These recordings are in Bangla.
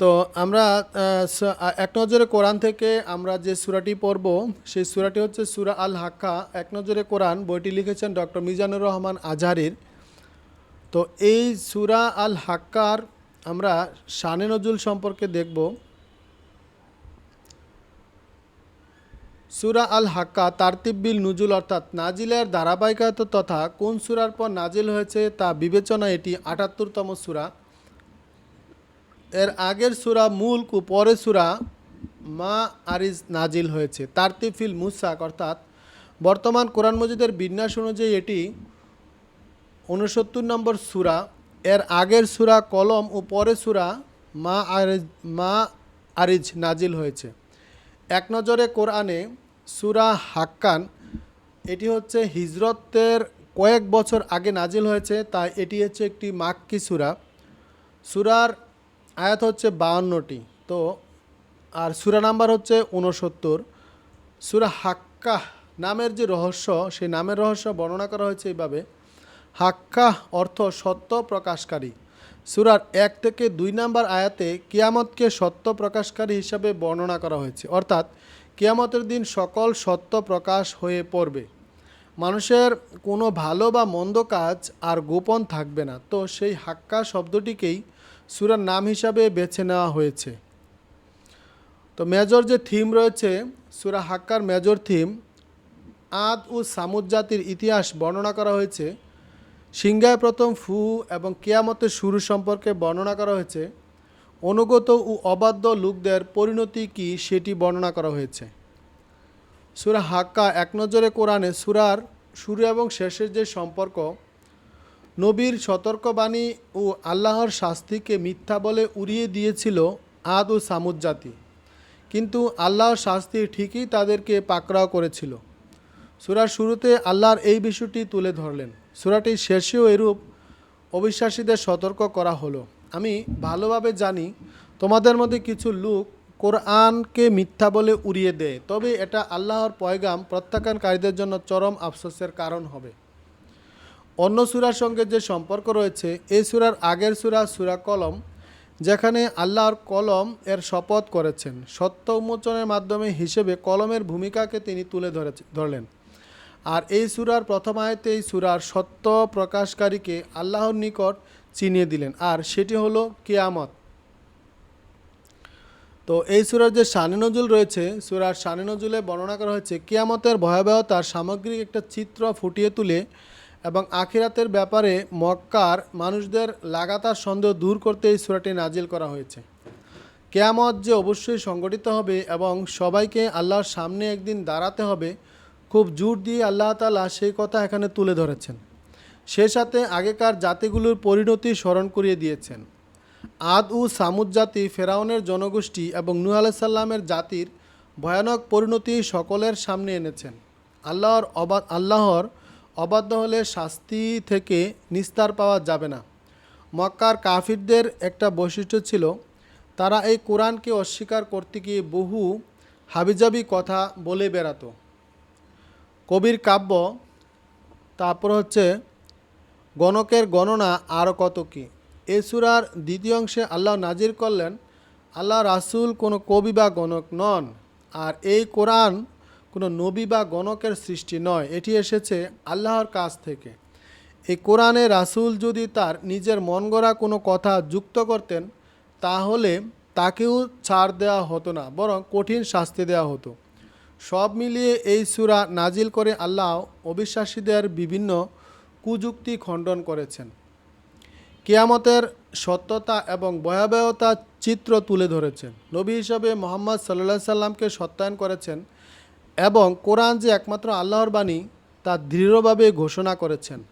তো আমরা এক নজরে কোরআন থেকে আমরা যে সুরাটি পড়ব, সেই সুরাটি হচ্ছে সুরা আল হাক্কা এক নজরে কোরআন, বইটি লিখেছেন ডক্টর মিজানুর রহমান আজহারির। তো এই সুরা আল হাক্কার আমরা শানে নজুল সম্পর্কে দেখব। সুরা আল হাক্কা তারতিব্বিল নুজুল অর্থাৎ নাজিলের ধারাবাহিকতা তথা কোন সুরার পর নাজিল হয়েছে তা বিবেচনা এটি আটাত্তরতম সুরা। এর আগের সুরা মুল্ক ও পরের সুরা মা আরিজ নাজিল হয়েছে। তারতিফিল মুসাক অর্থাৎ বর্তমান কোরআন মজিদের বিন্যাস অনুযায়ী এটি উনসত্তর নম্বর সুরা। এর আগের সুরা কলম ও পরের সুরা মা আরিজ মা আরিজ নাজিল হয়েছে। এক নজরে কোরআনে সুরা হাক্কান, এটি হচ্ছে হিজরতের কয়েক বছর আগে নাজিল হয়েছে, তাই এটি হচ্ছে একটি মাক্কি সুরা। সুরার আয়াত হচ্ছে বাউন্নটি। তো, আর সুরা নাম্বার হচ্ছে ঊনসত্তর। সুরা হাক্কা নামের যে রহস্য, সেই নামের রহস্য বর্ণনা করা হয়েছে এইভাবে। হাক্কা অর্থ সত্য প্রকাশকারী। সুরার এক থেকে দুই নাম্বার আয়াতে কিয়ামতকে সত্য প্রকাশকারী হিসাবে বর্ণনা করা হয়েছে। অর্থাৎ, কিয়ামতের দিন সকল সত্য প্রকাশ হয়ে পড়বে। মানুষের কোনো ভালো বা মন্দ কাজ আর গোপন থাকবে না। তো সেই হাক্কা শব্দটিকেই সুরার নাম হিসাবে বেছে নেওয়া হয়েছে। তো মেজর যে থিম রয়েছে, সুরা হাক্কার মেজর থিম, আদ ও সামুদ জাতির ইতিহাস বর্ণনা করা হয়েছে। সিংহায় প্রথম ফু এবং কেয়ামতের শুরু সম্পর্কে বর্ণনা করা হয়েছে। অনুগত ও অবাধ্য লোকদের পরিণতি কি সেটি বর্ণনা করা হয়েছে। সুরা হাক্কা এক নজরে কোরআনে সুরার শুরু এবং শেষের যে সম্পর্ক নবীর সতর্কবাণী ও আল্লাহর শাস্তিকে মিথ্যা বলে উড়িয়ে দিয়েছিল আদ ও সামুদ জাতি। কিন্তু আল্লাহর শাস্তি ঠিকই তাদেরকে পাকড়াও করেছিল। সুরার শুরুতে আল্লাহর এই বিষয়টি তুলে ধরলেন। সুরাটির শেষেও এরূপ অবিশ্বাসীদের সতর্ক করা হলো। আমি ভালোভাবে জানি তোমাদের মধ্যে কিছু লোক কোরআনকে মিথ্যা বলে উড়িয়ে দেয়, তবে এটা আল্লাহর পয়গাম প্রত্যাখ্যানকারীদের জন্য চরম আফসোসের কারণ হবে। অন্য সুরার সঙ্গে যে সম্পর্ক রয়েছে, এই সুরার আগের সুরা সুরা কলম, যেখানে আল্লাহর কলম এর শপথ করেছেন। সত্য উন্মোচনের মাধ্যমে হিসেবে কলমের ভূমিকাকে তিনি তুলে ধরে, ধরলেন। আর এই সুরার প্রথম আয়তে এই সুরার সত্য প্রকাশকারীকে আল্লাহর নিকট চিনিয়ে দিলেন। আর সেটি হলো কেয়ামত। তো এই সুরার যে শানে নজুল রয়েছে, সুরার শানে নজুলে বর্ণনা করা হয়েছে, কেয়ামতের ভয়াবহতার সামগ্রিক একটা চিত্র ফুটিয়ে তুলে এবং আখিরাতের ব্যাপারে মক্কার মানুষদের লাগাতার সন্দেহ দূর করতে এই সুরাটি নাজিল করা হয়েছে। কেয়ামত যে অবশ্যই সংগঠিত হবে এবং সবাইকে আল্লাহর সামনে একদিন দাঁড়াতে হবে, খুব জোর দিয়ে আল্লাহ তালা সেই কথা এখানে তুলে ধরেছেন। সে সাথে আগেকার জাতিগুলোর পরিণতি স্মরণ করিয়ে দিয়েছেন। আদ উ সামুদ জাতি ফেরাউনের জনগোষ্ঠী এবং নূহ আলাইসাল্লামের জাতির ভয়ানক পরিণতি সকলের সামনে এনেছেন। আল্লাহর অবাদ আল্লাহর অবাধ্য হলে শাস্তি থেকে নিস্তার পাওয়া যাবে না। মক্কার কাফিরদের একটা বৈশিষ্ট্য ছিল, তারা এই কোরআনকে অস্বীকার করতে গিয়ে বহু হাবিজাবি কথা বলে বেড়াতো। কবির কাব্য, তারপর হচ্ছে, গণকের গণনা আরও কত কি? এ সুরার দ্বিতীয় অংশে আল্লাহ নাজির করলেন, আল্লাহ রাসূল কোনো কবি বা গণক নন, আর এই কোরআন কোনো নবী বা গণকের সৃষ্টি নয়। এটি এসেছে আল্লাহর কাছ থেকে। এই কোরআনে রাসূল যদি তার নিজের মন গড়া কোনো কথা যুক্ত করতেন, তাহলে তাকেও ছাড় দেওয়া হতো না, বরং কঠিন শাস্তি দেওয়া হতো। সব মিলিয়ে এই সুরা নাজিল করে আল্লাহ অবিশ্বাসীদের বিভিন্ন কুযুক্তি খণ্ডন করেছেন। কেয়ামতের সত্যতা এবং ভয়াবহতা চিত্র তুলে ধরেছেন। নবী হিসাবে মোহাম্মদ সাল্লা সাল্লামকে সত্যায়ন করেছেন এবং কোরআন যে একমাত্র আল্লাহর বাণী, তা দৃঢ়ভাবে ঘোষণা করেছেন।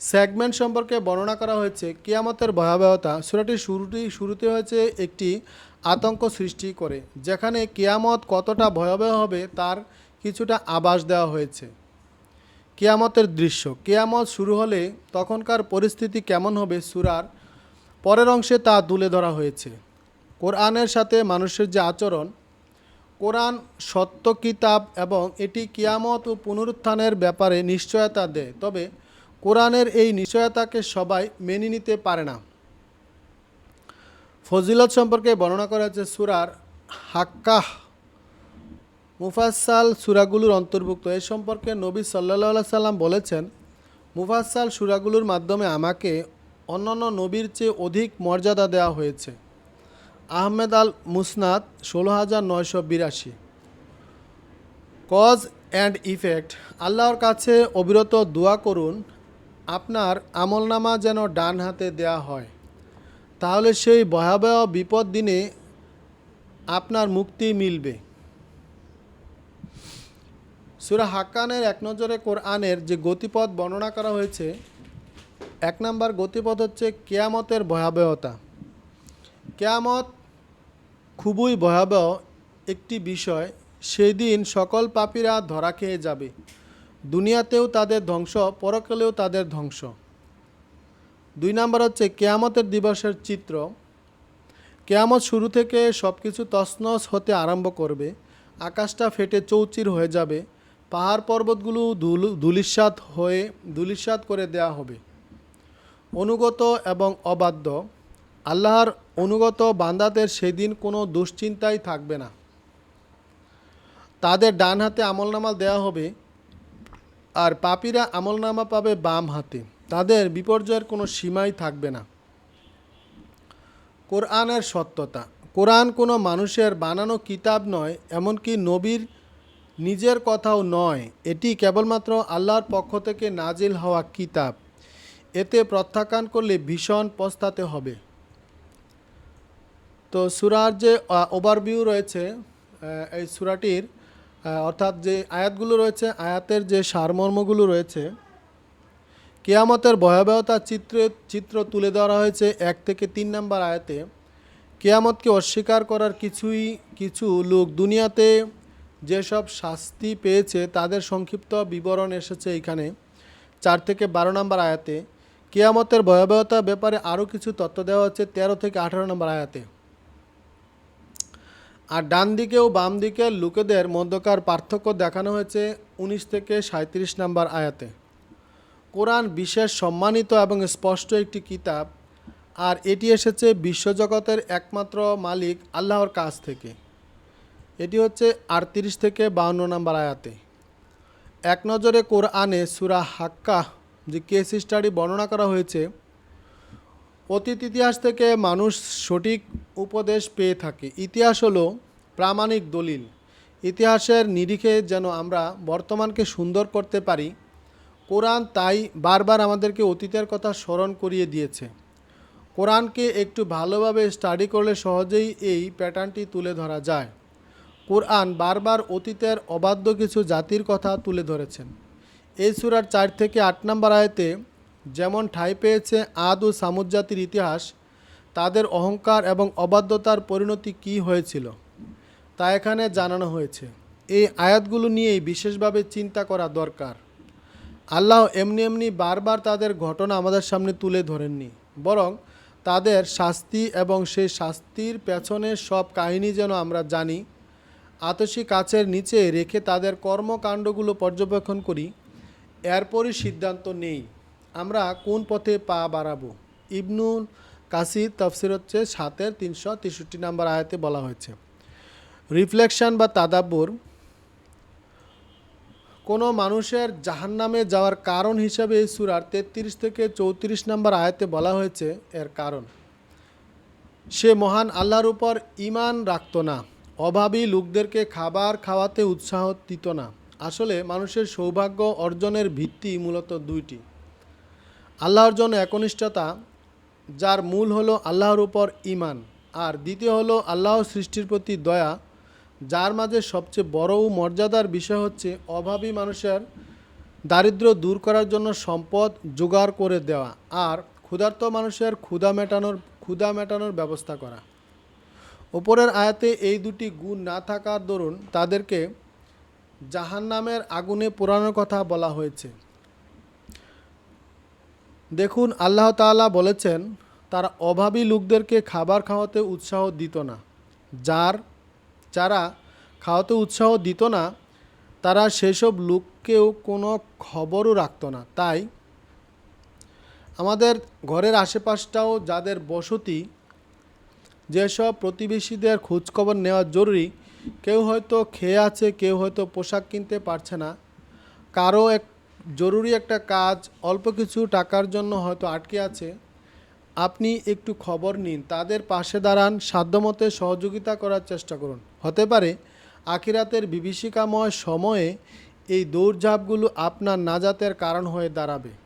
সেগমেন্ট সম্পর্কে বর্ণনা করা হয়েছে, কিয়ামতের ভয়াবহতা। সুরাটির শুরুটি, শুরুতে হয়েছে একটি আতঙ্ক সৃষ্টি করে, যেখানে কিয়ামত কতটা ভয়াবহ হবে তার কিছুটা আভাস দেওয়া হয়েছে। কিয়ামতের দৃশ্য। কিয়ামত শুরু হলে তখনকার পরিস্থিতি কেমন হবে সুরার পরের অংশে তা তুলে ধরা হয়েছে। কোরআনের সাথে মানুষের যে আচরণ কোরআন, সত্য কিতাব এবং এটি কিয়ামত ও পুনরুত্থানের ব্যাপারে নিশ্চয়তা দেয়। তবে কোরআনের এই নিশ্চয়তাকে সবাই মেনে নিতে পারে না। ফজিলত সম্পর্কে বর্ণনা করা হয়েছে সুরার হাক্কাহ। মুফাসাল সুরাগুলোর অন্তর্ভুক্ত। এ সম্পর্কে নবী সাল্লাহ সাল্লাম বলেছেন মুফাসাল সুরাগুলোর মাধ্যমে আমাকে অন্যান্য নবীর চেয়ে অধিক মর্যাদা দেওয়া হয়েছে। আহমেদ আল মুসনাদ, ষোলো হাজার নয়শো বিরাশি। কজ অ্যান্ড ইফেক্ট, আল্লাহর কাছে অবিরত দোয়া করুন, আপনার আমলনামা যেন ডান হাতে দেয়া হয়। তাহলে সেই ভয়াবহ বিপদ দিনে আপনার মুক্তি মিলবে। সুরা হাক্কানের এক নজরে কোরআনের যে গতিপথ বর্ণনা করা হয়েছে, এক নম্বর গতিপথ হচ্ছে কেয়ামতের ভয়াবহতা। কেয়ামত খুবই ভয়াবহ একটি বিষয় সেই দিন সকল পাপীরা ধরা খেয়ে যাবে। দুনিয়াতেও তাদের ধ্বংস, পরকালেও তাদের ধ্বংস। দুই নাম্বার হচ্ছে কেয়ামতের দিবসের চিত্র। কেয়ামত শুরু থেকে সব কিছু তছনছ হতে আরম্ভ করবে। আকাশটা ফেটে চৌচির হয়ে যাবে। পাহাড় পর্বতগুলো ধুলু ধুলিস্বাদ হয়ে ধুলিস্বাদ করে দেয়া হবে। অনুগত এবং অবাধ্য। আল্লাহর অনুগত বান্দাদের সেদিন কোনো দুশ্চিন্তাই থাকবে না। তাদের ডান হাতে আমলনামা দেওয়া হবে আর পাপীরা আমলনামা পাবে বাম হাতে। তাদের বিপর্যয়ের কোনো সীমাই থাকবে না। কোরআনের সত্যতা। কোরআন কোনো মানুষের বানানো কিতাব নয়, এমনকি নবীর নিজের কথাও নয়। এটি কেবলমাত্র আল্লাহর পক্ষ থেকে নাজিল হওয়া কিতাব। এতে প্রত্যাখ্যান করলে ভীষণ পস্তাতে হবে। তো সুরার যে ওভারভিউ রয়েছে এই সুরাটির অর্থাৎ যে আয়াতগুলো রয়েছে, আয়াতের যে সারমর্মগুলো রয়েছে, কেয়ামতের ভয়াবহতার চিত্র চিত্র তুলে ধরা হয়েছে এক থেকে তিন নম্বর আয়াতে। কেয়ামতকে অস্বীকার করার কিছুই, কিছু লোক দুনিয়াতে যেসব শাস্তি পেয়েছে, তাদের সংক্ষিপ্ত বিবরণ এসেছে এখানে চার থেকে বারো নম্বর আয়াতে। কেয়ামতের ভয়াবহতার ব্যাপারে আরও কিছু তথ্য দেওয়া হচ্ছে তেরো থেকে আঠারো নম্বর আয়াতে। আর ডান দিকে ও বাম দিকের লোকেদের মধ্যকার পার্থক্য দেখানো হয়েছে উনিশ থেকে সাঁত্রিশ নাম্বার আয়াতে। কোরআন বিশেষ সম্মানিত এবং স্পষ্ট একটি কিতাব, আর এটি এসেছে বিশ্বজগতের একমাত্র মালিক আল্লাহর কাছ থেকে। এটি হচ্ছে আটত্রিশ থেকে বাউন্ন নাম্বার আয়াতে। এক নজরে কোরআনে সুরা হাক্কা যে কেস স্টাডি বর্ণনা করা হয়েছে অতীত ইতিহাস থেকে মানুষ সঠিক উপদেশ পেয়ে থাকে। ইতিহাস হলো প্রামাণিক দলিল। ইতিহাসের নিরিখে যেন আমরা বর্তমানকে সুন্দর করতে পারি, কোরআন তাই বারবার আমাদেরকে অতীতের কথা স্মরণ করিয়ে দিয়েছে। কোরআনকে একটু ভালোভাবে স্টাডি করলে সহজেই এই প্যাটার্নটি তুলে ধরা যায়। কোরআন বারবার অতীতের অবাধ্য কিছু জাতির কথা তুলে ধরেছেন। এই সুরার চার থেকে আট নম্বর আয়তে যেমন ঠাঁই পেয়েছে আদ ও সামুদ জাতির ইতিহাস, তাদের অহংকার এবং অবাধ্যতার পরিণতি কী হয়েছিল, তা এখানে জানানো হয়েছে। এই আয়াতগুলো নিয়েই বিশেষভাবে চিন্তা করা দরকার। আল্লাহ এমনি এমনি বারবার তাদের ঘটনা আমাদের সামনে তুলে ধরেননি, বরং তাদের শাস্তি এবং সেই শাস্তির পেছনে সব কাহিনী যেন আমরা জানি, আতসী কাছের নিচে রেখে তাদের কর্মকাণ্ডগুলো পর্যবেক্ষণ করি, এরপরই সিদ্ধান্ত নেই। আমরা কোন পথে পা বাড়াবো? ইবনুল কাসির তফসির হচ্ছে সাতের তিনশো তেষট্টি নাম্বার আয়াতে বলা হয়েছে। রিফ্লেকশন বা তাদাব্বর কোনো মানুষের জাহান্নামে যাওয়ার কারণ হিসাবে এই সুরার তেত্রিশ থেকে চৌত্রিশ নম্বর আয়াতে বলা হয়েছে এর কারণ। সে মহান আল্লাহর উপর ইমান রাখত না, অভাবী লোকদেরকে খাবার খাওয়াতে উৎসাহ দিত না। আসলে মানুষের সৌভাগ্য অর্জনের ভিত্তি মূলত দুইটি। আল্লাহর জন্য একনিষ্ঠতা, যার মূল হলো আল্লাহর উপর ইমান আর দ্বিতীয় হলো আল্লাহ সৃষ্টির প্রতি দয়া, যার মাঝে সবচেয়ে বড় ও মর্যাদার বিষয় হচ্ছে অভাবী মানুষের দারিদ্র্য দূর করার জন্য সম্পদ জোগাড় করে দেওয়া, আর ক্ষুধার্ত মানুষের ক্ষুধা মেটানোর ক্ষুধা মেটানোর ব্যবস্থা করা। ওপরের আয়াতে এই দুটি গুণ না থাকার দরুন তাদেরকে জাহান্নামের আগুনে পোড়ানোর কথা বলা হয়েছে। দেখুন, আল্লাহ তাআলা বলেছেন, তারা অভাবী লোকদেরকে খাবার খাওয়াতে উৎসাহ দিত না। যার যারা খাওয়াতে উৎসাহ দিত না, তারা সেসব লোককেও কোনো খবরও রাখত না। তাই আমাদের ঘরের আশেপাশটাও যাদের বসতি, যেসব প্রতিবেশীদের খোঁজখবর নেওয়া জরুরি, কেউ হয়তো খেয়ে আছে, কেউ হয়তো পোশাক কিনতে পারছে না। কারও এক জরুরি একটা কাজ, অল্প কিছু টাকার জন্য হয়তো আটকে আছে। আপনি একটু খবর নিন, তাদের পাশে দাঁড়ান, সাধ্যমতে সহযোগিতা করার চেষ্টা করুন। হতে পারে আখিরাতের বিভীষিকাময় সময়ে এই দৌড়ঝাঁপগুলো আপনার নাজাতের কারণ হয়ে দাঁড়াবে।